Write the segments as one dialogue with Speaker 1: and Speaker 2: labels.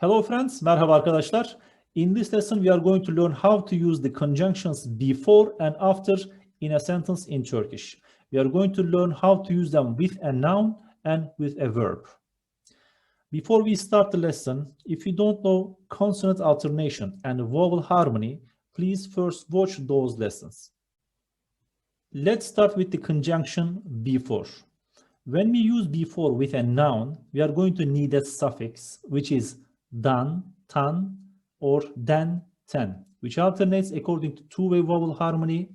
Speaker 1: Hello friends, merhaba arkadaşlar. In this lesson we are going to learn how to use the conjunctions before and after in a sentence in Turkish. We are going to learn how to use them with a noun and with a verb. Before we start the lesson, if you don't know consonant alternation and vowel harmony, please first watch those lessons. Let's start with the conjunction before. When we use before with a noun, we are going to need a suffix, which is dan, tan, or den, ten, which alternates according to two-way vowel harmony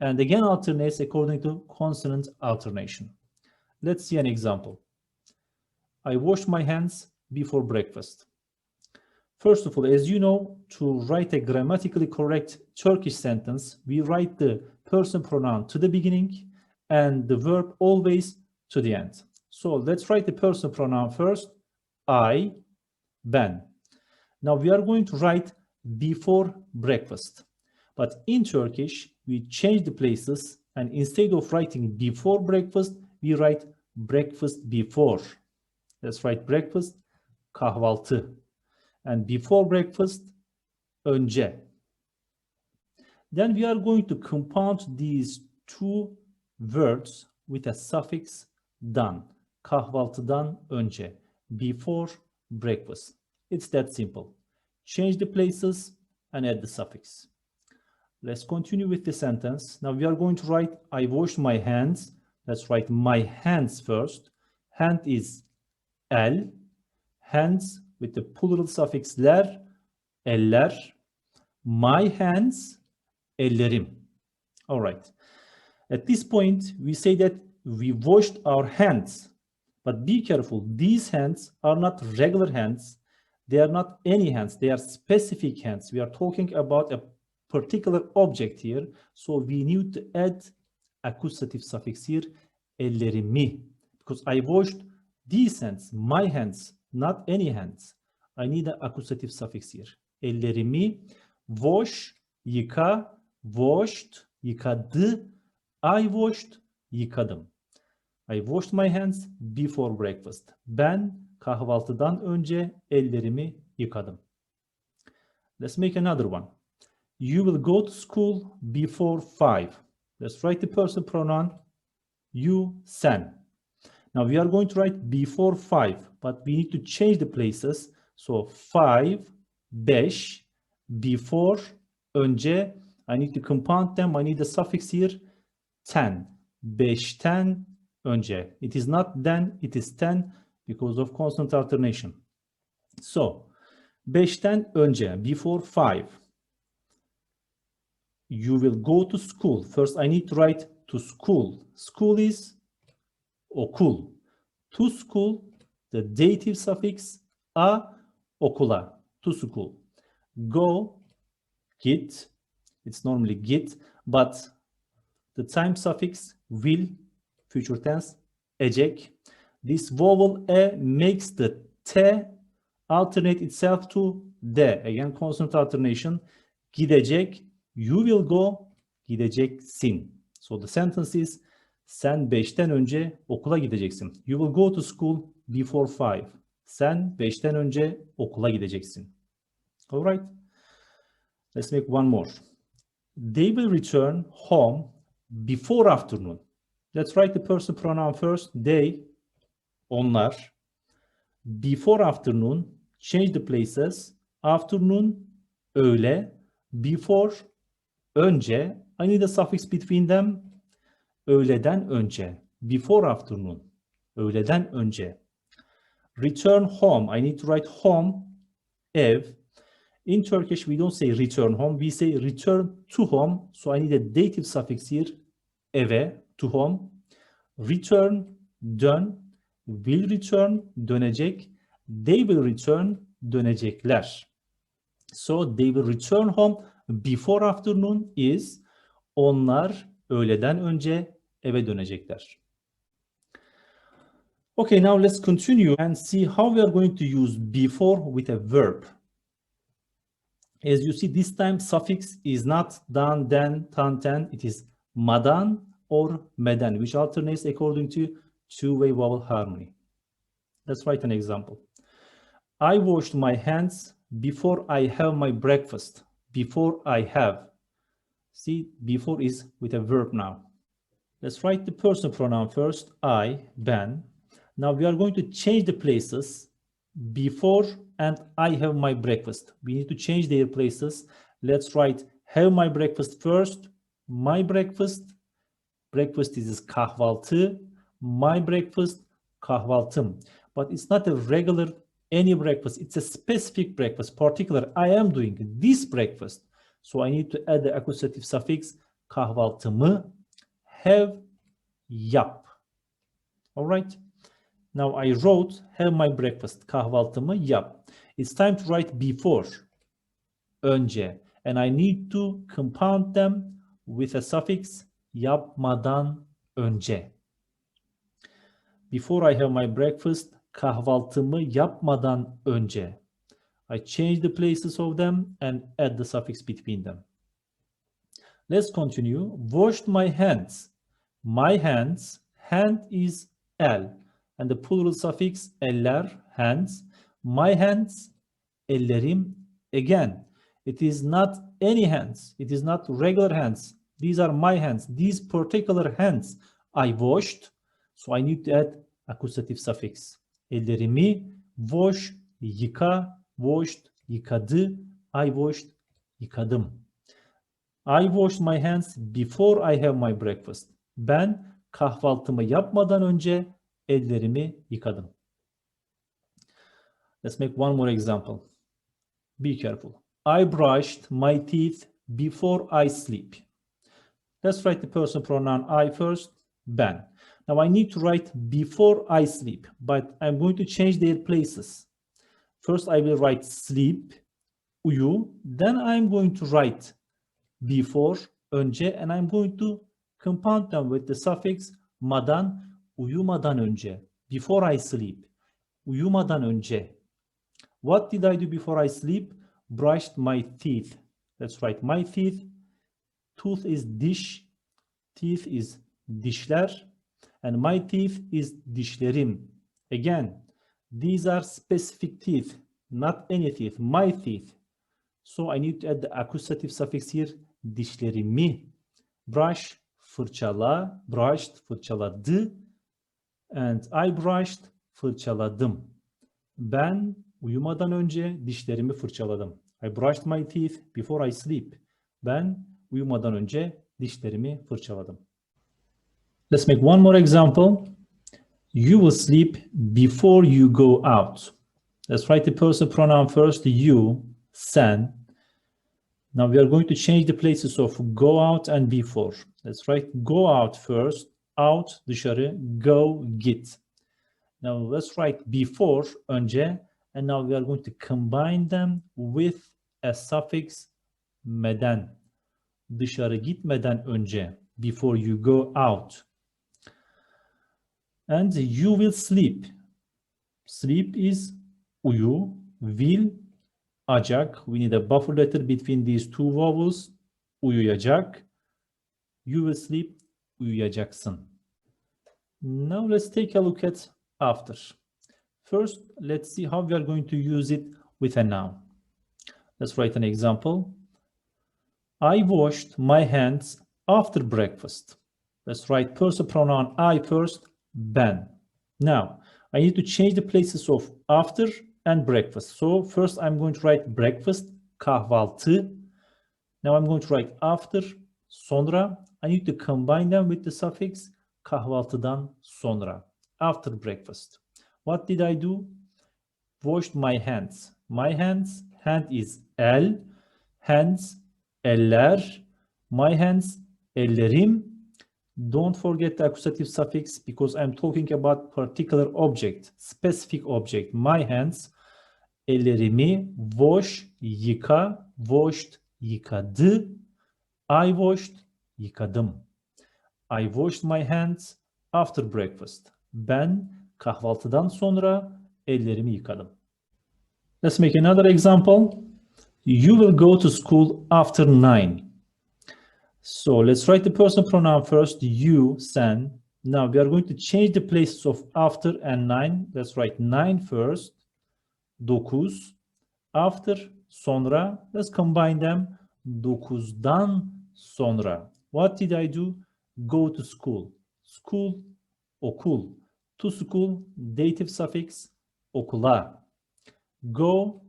Speaker 1: and again alternates according to consonant alternation. Let's see an example. I washed my hands before breakfast. First of all, as you know, to write a grammatically correct Turkish sentence, we write the person pronoun to the beginning and the verb always to the end. So let's write the person pronoun first. I, ben. Now we are going to write before breakfast. But in Turkish, we change the places and instead of writing before breakfast, we write breakfast before. Let's write breakfast, kahvaltı. And before breakfast, önce. Then we are going to compound these two words with a suffix dan. Kahvaltıdan önce. Before breakfast. It's that simple. Change the places and add the suffix. Let's continue with the sentence. Now we are going to write, I washed my hands. Let's write my hands first. Hand is el. Hands with the plural suffix ler, eller. My hands, ellerim. All right. At this point, we say that we washed our hands. But be careful, these hands are not regular hands. They are not any hands, they are specific hands. We are talking about a particular object here. So we need to add accusative suffix here, ellerimi. Because I washed these hands, my hands, not any hands. I need an accusative suffix here. Ellerimi, wash, yıka, washed, yıkadı, I washed, yıkadım. I washed my hands before breakfast. Ben kahvaltıdan önce ellerimi yıkadım. Let's make another one. You will go to school before five. Let's write the person pronoun you, sen. Now we are going to write before five, but we need to change the places. So five, beş, before, önce. I need to compound them. I need a suffix here, ten. Beşten önce. It is not then, it is ten because of constant alternation. So, beşten önce, before five. You will go to school. First, I need to write to school. School is okul. To school, the dative suffix a, okula, to school. Go, git, it's normally git, but the time suffix will, future tense, ecek. This vowel e makes the t alternate itself to d. Again, consonant alternation. Gidecek, you will go, gideceksin. So the sentence is, sen beşten önce okula gideceksin. You will go to school before five. Sen beşten önce okula gideceksin. All right. Let's make one more. They will return home before afternoon. Let's write the person pronoun first. They, onlar. Before afternoon, change the places. Afternoon, öğle. Before, önce. I need a suffix between them. Öğleden önce. Before afternoon. Öğleden önce. Return home. I need to write home, ev. In Turkish, we don't say return home. We say return to home. So I need a dative suffix here. Eve, to home. Return, dön. Will return, dönecek. They will return, dönecekler. So they will return home before afternoon is onlar öğleden önce eve dönecekler. Okay, now let's continue and see how we are going to use before with a verb. As you see, this time suffix is not dan, den, tan, ten. It is madan or meden, which alternates according to two-way vowel harmony. Let's write an example. I washed my hands before I have my breakfast. Before I have. See, before is with a verb now. Let's write the personal pronoun first. I, Ben. Now we are going to change the places before and I have my breakfast. We need to change their places. Let's write have my breakfast first. My breakfast. Breakfast is kahvaltı. My breakfast kahvaltım. But it's not a regular any breakfast. It's a specific breakfast, particular. I am doing this breakfast. So I need to add the accusative suffix kahvaltımı have yap. All right. Now I wrote have my breakfast kahvaltımı yap. It's time to write before önce and I need to compound them with a suffix yapmadan önce. Before I have my breakfast kahvaltımı yapmadan önce. I change the places of them and add the suffix between them. Let's continue. Washed my hands. My hands. Hand is el. And the plural suffix eller, hands. My hands, ellerim. Again, it is not any hands. It is not regular hands. These are my hands. These particular hands I washed. So I need to add accusative suffix. Ellerimi wash, yıka, washed, yıkadı. I washed, yıkadım. I washed my hands before I have my breakfast. Ben kahvaltımı yapmadan önce ellerimi yıkadım. Let's make one more example. Be careful. I brushed my teeth before I sleep. Let's write the personal pronoun I first, ben. Now I need to write before I sleep, but I'm going to change their places. First I will write sleep, uyu. Then I'm going to write before, önce, and I'm going to compound them with the suffix madan, uyumadan önce. Before I sleep, uyumadan önce. What did I do before I sleep? Brushed my teeth. Let's write my teeth. Tooth is dish. Teeth is dişler. And my teeth is dişlerim. Again, these are specific teeth, not any teeth, my teeth. So I need to add the accusative suffix here, dişlerimi. Brush, fırçala, brushed, fırçaladı. And I brushed, fırçaladım. Ben uyumadan önce dişlerimi fırçaladım. I brushed my teeth before I sleep. Ben uyumadan önce dişlerimi fırçaladım. Let's make one more example. You will sleep before you go out. Let's write the personal pronoun first, you, sen. Now we are going to change the places of go out and before. Let's write go out first, out, dışarı, go, git. Now let's write before, önce, and now we are going to combine them with a suffix meden. Dışarı gitmeden önce, before you go out. And you will sleep. Sleep is uyu, will, acak. We need a buffer letter between these two vowels. Uyuyacak. You will sleep, uyuyacaksın. Now let's take a look at after. First, let's see how we are going to use it with a noun. Let's write an example. I washed my hands after breakfast. Let's write personal pronoun I first, ben. Now, I need to change the places of after and breakfast. So first I'm going to write breakfast, kahvaltı. Now I'm going to write after, sonra. I need to combine them with the suffix kahvaltıdan sonra, after breakfast. What did I do? Washed my hands. My hands, hand is el, hands, eller. My hands, ellerim. Don't forget the accusative suffix because I'm talking about particular object, specific object. My hands, ellerimi, wash, yıka, washed, yıkadı. I washed, yıkadım. I washed my hands after breakfast. Ben kahvaltıdan sonra ellerimi yıkadım. Let's make another example. You will go to school after nine. So let's write the personal pronoun first, you, sen. Now we are going to change the places of after and nine. Let's write nine first. 9. After, sonra. Let's combine them. 9'dan sonra. What did I do? Go to school. School, okul. To school, dative suffix, okula. Go,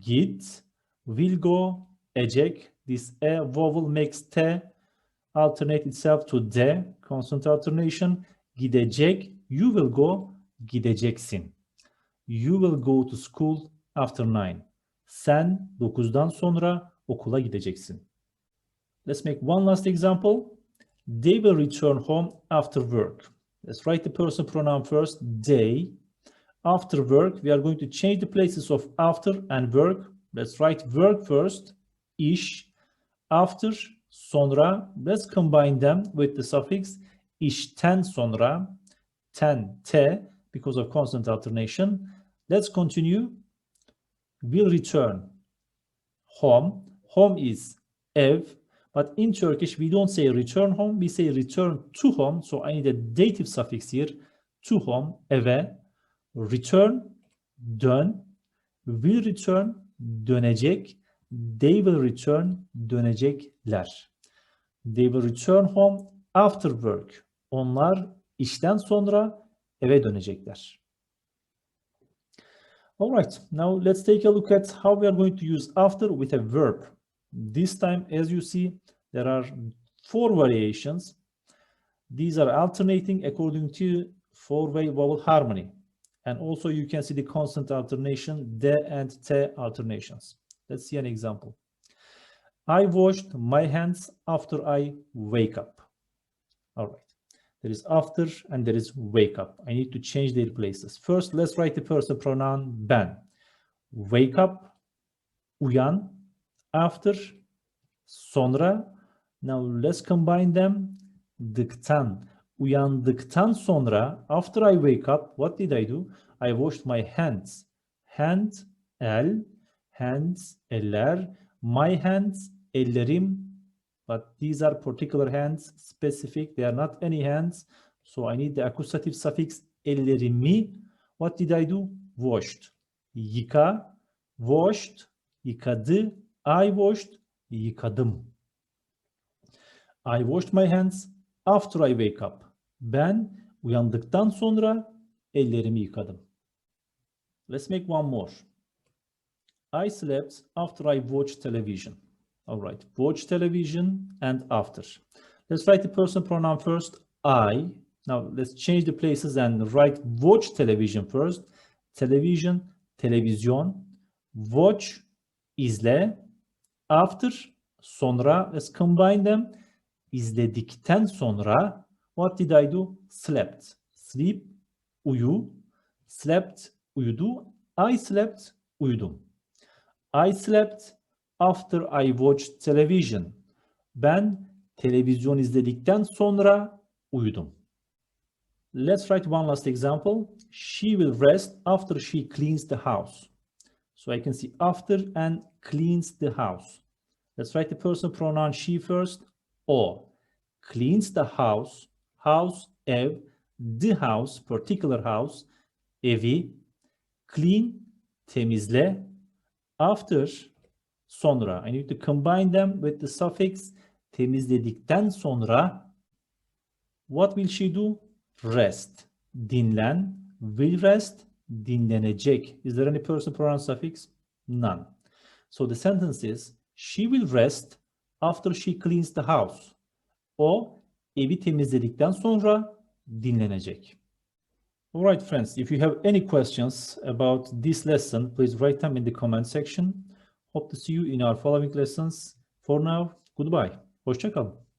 Speaker 1: git. Will go, ecek. This e vowel makes t alternate itself to d, constant alternation. Gidecek, you will go, gideceksin. You will go to school after 9. Sen 9'dan sonra okula gideceksin. Let's make one last example. They will return home after work. Let's write the person pronoun first, they. After work, we are going to change the places of after and work. Let's write work first, iş. After, sonra. Let's combine them with the suffix işten sonra, ten, te, because of constant alternation. Let's continue. We'll return home. Home is ev, but in Turkish we don't say return home, we say return to home. So I need a dative suffix here. To home, eve. Return, dön. Will return, dönecek. They will return, dönecekler. They will return home after work. Onlar işten sonra eve dönecekler. All right, now let's take a look at how we are going to use after with a verb. This time, as you see, there are four variations. These are alternating according to four-way vowel harmony. And also you can see the constant alternation, de and te alternations. Let's see an example. I washed my hands after I wake up. All right. There is after and there is wake up. I need to change their places. First, let's write the person pronoun ben. Wake up, uyan, after, sonra. Now let's combine them. Dıktan, uyandıktan sonra, after I wake up, what did I do? I washed my hands. Hand, el, hands, eller. My hands, ellerim, but these are particular hands, specific. They are not any hands. So I need the accusative suffix ellerimi. What did I do? Washed. Yıka, washed, yıkadı. I washed, yıkadım. I washed my hands after I wake up. Ben uyandıktan sonra ellerimi yıkadım. Let's make one more. I slept after I watched television. All right, watch television and after. Let's write the person pronoun first, I. Now let's change the places and write watch television first. Television, televizyon. Watch, izle. After, sonra. Let's combine them. İzledikten sonra. What did I do? Slept. Sleep, uyu. Slept, uyudu. I slept, uyudum. I slept after I watched television. Ben televizyon izledikten sonra uyudum. Let's write one last example. She will rest after she cleans the house. So I can see after and cleans the house. Let's write the personal pronoun she first. O. Cleans the house. House, ev. The house, particular house. Evi. Clean, temizle. After, sonra. I need to combine them with the suffix temizledikten sonra what will she do? Rest. Dinlen. Will rest. Dinlenecek. Is there any person pronoun suffix? None. So the sentence is she will rest after she cleans the house. O evi temizledikten sonra dinlenecek. All right, friends, if you have any questions about this lesson, please write them in the comment section. Hope to see you in our following lessons. For now, goodbye. Hoşça kalın.